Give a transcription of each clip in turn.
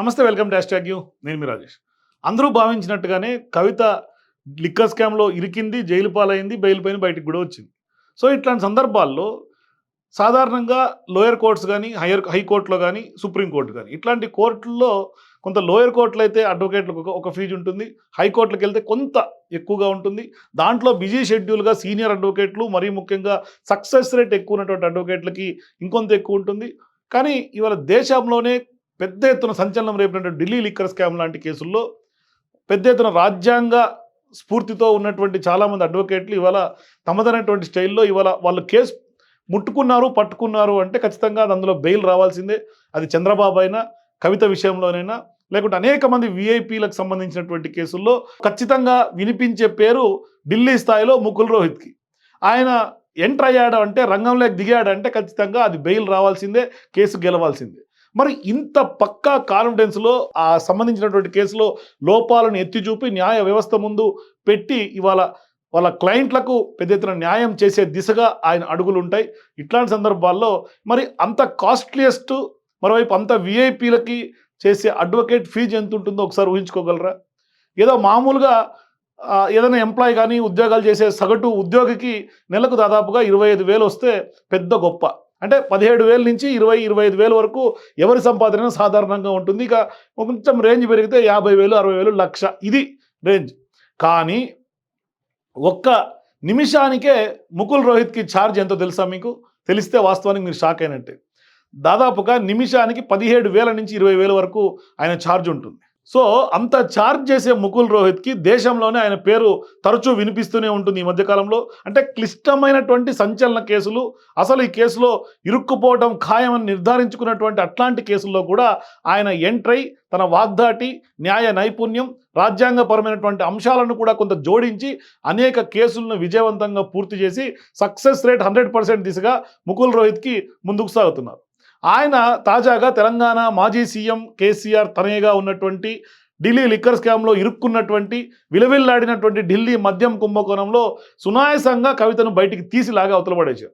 నమస్తే welcome to hash you. నేను మీ రాజేష్. అందరూ భావించినట్టుగానే కవిత లిక్కర్ స్కామ్లో ఇరికింది జైలు పాలైంది బెయిల్ పైన బయటికి కూడా వచ్చింది. సో ఇట్లాంటి సందర్భాల్లో సాధారణంగా లోయర్ కోర్ట్స్ కానీ హైయర్ హైకోర్టులో కానీ సుప్రీంకోర్టు కానీ ఇట్లాంటి కోర్టుల్లో కొంత లోయర్ కోర్టులు అయితే అడ్వకేట్లకు ఒక- ఒక ఫీజు ఉంటుంది. హైకోర్టులకు వెళ్తే కొంత ఎక్కువగా ఉంటుంది. దాంట్లో బిజీ షెడ్యూల్గా సీనియర్ అడ్వకేట్లు మరీ ముఖ్యంగా సక్సెస్ రేట్ ఎక్కువ ఉన్నటువంటి అడ్వకేట్లకి ఇంకొంత ఎక్కువ ఉంటుంది. కానీ ఇవాళ దేశంలోనే పెద్ద ఎత్తున సంచలనం రేపినటువంటి ఢిల్లీ లిక్కర్ స్కామ్ లాంటి కేసుల్లో పెద్ద ఎత్తున రాజ్యాంగ స్ఫూర్తితో ఉన్నటువంటి చాలామంది అడ్వకేట్లు ఇవాళ తమదైనటువంటి స్టైల్లో ఇవాళ వాళ్ళు కేసు ముట్టుకున్నారు పట్టుకున్నారు అంటే ఖచ్చితంగా అది అందులో బెయిల్ రావాల్సిందే. అది చంద్రబాబు అయినా కవిత విషయంలోనైనా లేకుంటే అనేక మంది విఐపీలకు సంబంధించినటువంటి కేసుల్లో ఖచ్చితంగా వినిపించే పేరు ఢిల్లీ స్థాయిలో ముకుల్ రోహిత్కి. ఆయన ఎంటర్ అయ్యాడు అంటే రంగంలోకి దిగాడంటే ఖచ్చితంగా అది బెయిల్ రావాల్సిందే కేసు గెలవాల్సిందే. మరి ఇంత పక్కా కాన్ఫిడెన్స్లో ఆ సంబంధించినటువంటి కేసులో లోపాలను ఎత్తి చూపి న్యాయ వ్యవస్థ ముందు పెట్టి ఇవాళ వాళ్ళ క్లయింట్లకు పెద్ద ఎత్తున న్యాయం చేసే దిశగా ఆయన అడుగులు ఉంటాయి ఇట్లాంటి సందర్భాల్లో మరి అంత కాస్ట్లీయెస్ట్ మరోవైపు అంత విఐపీలకి చేసే అడ్వకేట్ ఫీజు ఎంత ఉంటుందో ఒకసారి ఊహించుకోగలరా? ఏదో మామూలుగా ఏదైనా ఎంప్లాయ్ కానీ ఉద్యోగాలు చేసే సగటు ఉద్యోగికి నెలకు దాదాపుగా ఇరవై ఐదు వేలు వస్తే పెద్ద గొప్ప. అంటే పదిహేడు వేల నుంచి ఇరవై ఇరవై ఐదు వేల వరకు ఎవరి సంపాదన సాధారణంగా ఉంటుంది. ఇక కొంచెం రేంజ్ పెరిగితే యాభై వేలు అరవై వేలు లక్ష ఇది రేంజ్. కానీ ఒక్క నిమిషానికే ముకుల్ రోహిత్కి ఛార్జ్ ఎంతో తెలుసా మీకు? తెలిస్తే వాస్తవానికి మీరు షాక్ అయినట్టే. దాదాపుగా నిమిషానికి పదిహేడు వేల నుంచి ఇరవై వేల వరకు ఆయన ఛార్జ్ ఉంటుంది. సో అంత ఛార్జ్ చేసే ముకుల్ రోహిత్కి దేశంలోనే ఆయన పేరు తరచూ వినిపిస్తూనే ఉంటుంది ఈ మధ్యకాలంలో. అంటే క్లిష్టమైనటువంటి సంచలన కేసులు అసలు ఈ కేసులో ఇరుక్కుపోవడం ఖాయమని నిర్ధారించుకున్నటువంటి అట్లాంటి కేసుల్లో కూడా ఆయన ఎంట్రై తన వాగ్దాటి న్యాయ నైపుణ్యం రాజ్యాంగపరమైనటువంటి అంశాలను కూడా కొంత జోడించి అనేక కేసులను విజయవంతంగా పూర్తి చేసి సక్సెస్ రేట్ హండ్రెడ్ పర్సెంట్ దిశగా ముకుల్ రోహిత్కి ముందుకు సాగుతున్నారు. ఆయన తాజాగా తెలంగాణ మాజీ సీఎం కేసీఆర్ తనయగా ఉన్నటువంటి ఢిల్లీ లిక్కర్ స్కామ్లో ఇరుక్కున్నటువంటి విలవిల్లాడినటువంటి ఢిల్లీ మద్యం కుంభకోణంలో సునాయాసంగా కవితను బయటికి తీసిలాగా లాగా అవతలపడేశారు.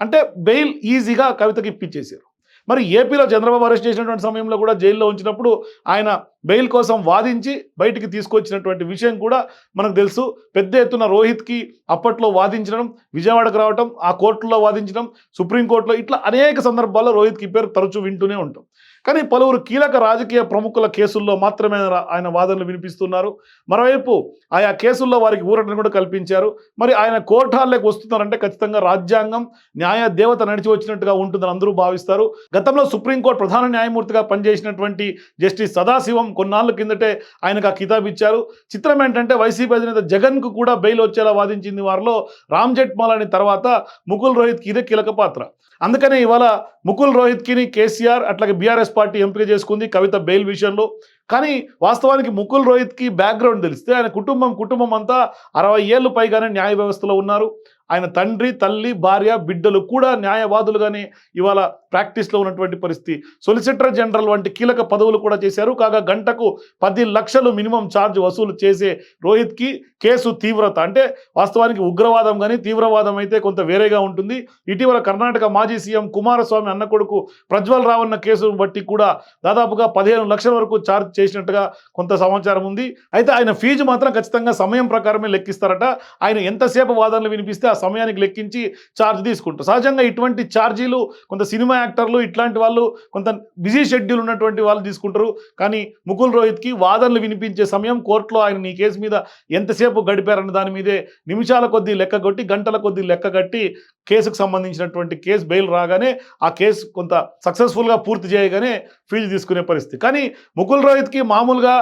అంటే బెయిల్ ఈజీగా కవితకి ఇప్పించేశారు. మరి ఏపీలో చంద్రబాబు అరెస్ట్ చేసినటువంటి సమయంలో కూడా జైల్లో ఉంచినప్పుడు ఆయన బెయిల్ కోసం వాదించి బయటికి తీసుకొచ్చినటువంటి విషయం కూడా మనకు తెలుసు. పెద్ద ఎత్తున రోహిత్కి అప్పట్లో వాదించడం విజయవాడకు రావటం ఆ కోర్టులో వాదించడం సుప్రీంకోర్టులో ఇట్లా అనేక సందర్భాల్లో రోహిత్కి పేరు తరచూ వింటూనే ఉంటాం. కానీ పలువురు కీలక రాజకీయ ప్రముఖుల కేసుల్లో మాత్రమే ఆయన- వాదనలు వినిపిస్తున్నారు. మరోవైపు ఆయా కేసుల్లో వారికి ఊరటను కూడా కల్పించారు. మరి ఆయన కోర్టాల్లోకి వస్తున్నారంటే ఖచ్చితంగా రాజ్యాంగం న్యాయ దేవత నడిచి వచ్చినట్టుగా ఉంటుందని అందరూ భావిస్తారు. గతంలో సుప్రీంకోర్టు ప్రధాన న్యాయమూర్తిగా పనిచేసినటువంటి జస్టిస్ సదాశివం కొన్నాళ్ళ కిందటే ఆయనకు ఆ కితాబ్ ఇచ్చారు. చిత్రం ఏంటంటే వైసీపీ అధినేత జగన్కు కూడా బెయిల్ వచ్చేలా వాదించింది వారిలో రామ్ జెట్మాలని తర్వాత ముకుల్ రోహిత్కి ఇదే కీలక పాత్ర. అందుకనే ఇవాళ ముకుల్ రోహిత్కిని కేసీఆర్ అట్లాగే బీఆర్ఎస్ పార్టీ ఎంపిక చేసుకుంది కవిత బెయిల్ విషయంలో. కానీ వాస్తవానికి ముకుల్ రోహిత్కి బ్యాక్గ్రౌండ్ తెలిస్తే ఆయన కుటుంబం కుటుంబం అంతా అరవై ఏళ్ళు పైగానే న్యాయ వ్యవస్థలో ఉన్నారు. ఆయన తండ్రి తల్లి భార్య బిడ్డలు కూడా న్యాయవాదులుగానే ఇవాళ ప్రాక్టీస్లో ఉన్నటువంటి పరిస్థితి. సొలిసిటర్ జనరల్ వంటి కీలక పదవులు కూడా చేశారు. కాగా గంటకు పది లక్షలు మినిమం ఛార్జ్ వసూలు చేసే రోహిత్కి కేసు తీవ్రత. అంటే వాస్తవానికి ఉగ్రవాదం కానీ తీవ్రవాదం అయితే కొంత వేరేగా ఉంటుంది. ఇటీవల కర్ణాటక మాజీ సీఎం కుమారస్వామి అన్న కొడుకు ప్రజ్వల్ రావన్న కేసును బట్టి కూడా దాదాపుగా పదిహేను లక్షల వరకు ఛార్జ్ చేసినట్టుగా కొంత సమాచారం ఉంది. అయితే ఆయన ఫీజు మాత్రం ఖచ్చితంగా సమయం ప్రకారమే లెక్కిస్తారట. ఆయన ఎంతసేపు వాదనలు వినిపిస్తే ఆ సమయానికి లెక్కించి ఛార్జ్ తీసుకుంటారు. సహజంగా ఇటువంటి ఛార్జీలు కొంత సినిమా యాక్టర్లు ఇట్లాంటి వాళ్ళు కొంత బిజీ షెడ్యూల్ ఉన్నటువంటి వాళ్ళు తీసుకుంటారు. కానీ ముకుల్ రోహిత్కి వాదనలు వినిపించే సమయం కోర్టులో ఆయన నీ కేసు మీద ఎంతసేపు గడిపారన్న దాని మీదే నిమిషాల కొద్దీ లెక్క కొట్టి గంటల కొద్దీ లెక్క కట్టి కేసుకు సంబంధించినటువంటి కేసు బెయిల్ రాగానే ఆ కేసు కొంత సక్సెస్ఫుల్గా పూర్తి చేయగానే ఫీజు తీసుకునే పరిస్థితి. కానీ ముకుల్ రోహిత్కి మామూలుగా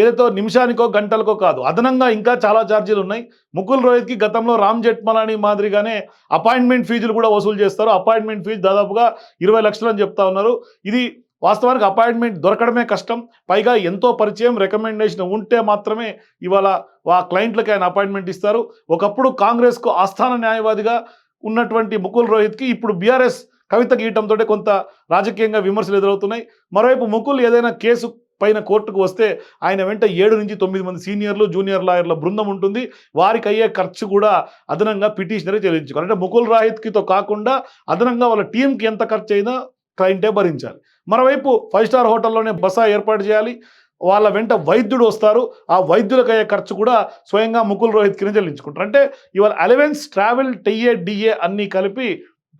ఏదైతే నిమిషానికో గంటలకో కాదు అదనంగా ఇంకా చాలా ఛార్జీలు ఉన్నాయి. ముకుల్ రోహిత్కి గతంలో రామ్ జెట్మలాని మాదిరిగానే అపాయింట్మెంట్ ఫీజులు కూడా వసూలు చేస్తారు. అపాయింట్మెంట్ ఫీజు దాదాపుగా ఇరవై లక్షలు అని చెప్తా ఉన్నారు. ఇది వాస్తవానికి అపాయింట్మెంట్ దొరకడమే కష్టం. పైగా ఎంతో పరిచయం రికమెండేషన్ ఉంటే మాత్రమే ఇవాళ ఆ క్లయింట్లకి ఆయన అపాయింట్మెంట్ ఇస్తారు. ఒకప్పుడు కాంగ్రెస్కు ఆస్థాన న్యాయవాదిగా ఉన్నటువంటి ముకుల్ రోహిత్కి ఇప్పుడు బీఆర్ఎస్ కవిత గీయటంతో కొంత రాజకీయంగా విమర్శలు ఎదురవుతున్నాయి. మరోవైపు ముకుల్ ఏదైనా కేసు పైన కోర్టుకు వస్తే ఆయన వెంట ఏడు నుంచి తొమ్మిది మంది సీనియర్లు జూనియర్ లాయర్ల బృందం ఉంటుంది. వారికి అయ్యే ఖర్చు కూడా అదనంగా పిటిషనరే చెల్లించుకోవాలి. అంటే ముకుల్ రాహిత్కితో కాకుండా అదనంగా వాళ్ళ టీంకి ఎంత ఖర్చు అయినా క్లయింటే భరించాలి. మరోవైపు ఫైవ్ స్టార్ హోటల్లోనే బస ఏర్పాటు చేయాలి. వాళ్ళ వెంట వైద్యుడు వస్తారు. ఆ వైద్యులకు అయ్యే ఖర్చు కూడా స్వయంగా ముకుల్ రోహిత్ కింద చెల్లించుకుంటారు. అంటే ఇవాళ అలవెన్స్ ట్రావెల్ టీఏ డిఏ అన్నీ కలిపి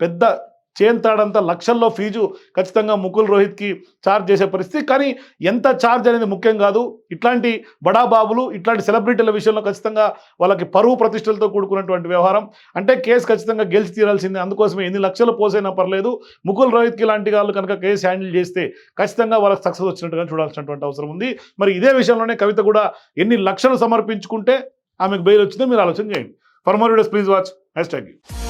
పెద్ద చేంతాడంత లక్షల్లో ఫీజు ఖచ్చితంగా ముకుల్ రోహిత్కి ఛార్జ్ చేసే పరిస్థితి. కానీ ఎంత ఛార్జ్ అనేది ముఖ్యం కాదు. ఇట్లాంటి బడాబాబులు ఇట్లాంటి సెలబ్రిటీల విషయంలో ఖచ్చితంగా వాళ్ళకి పరువు ప్రతిష్టలతో కూడుకున్నటువంటి వ్యవహారం. అంటే కేసు ఖచ్చితంగా గెలిచి తీరాల్సిందే. అందుకోసమే ఎన్ని లక్షలు పోసైనా పర్లేదు. ముకుల్ రోహిత్కి లాంటి వాళ్ళు కనుక కేసు హ్యాండిల్ చేస్తే ఖచ్చితంగా వాళ్ళకి సక్సెస్ వచ్చినట్టుగా చూడాల్సినటువంటి అవసరం ఉంది. మరి ఇదే విషయంలోనే కవిత కూడా ఎన్ని లక్షలు సమర్పించుకుంటే ఆమెకు బెయిల్ వచ్చిందో మీరు ఆలోచన చేయండి. For more videos please watch hashtag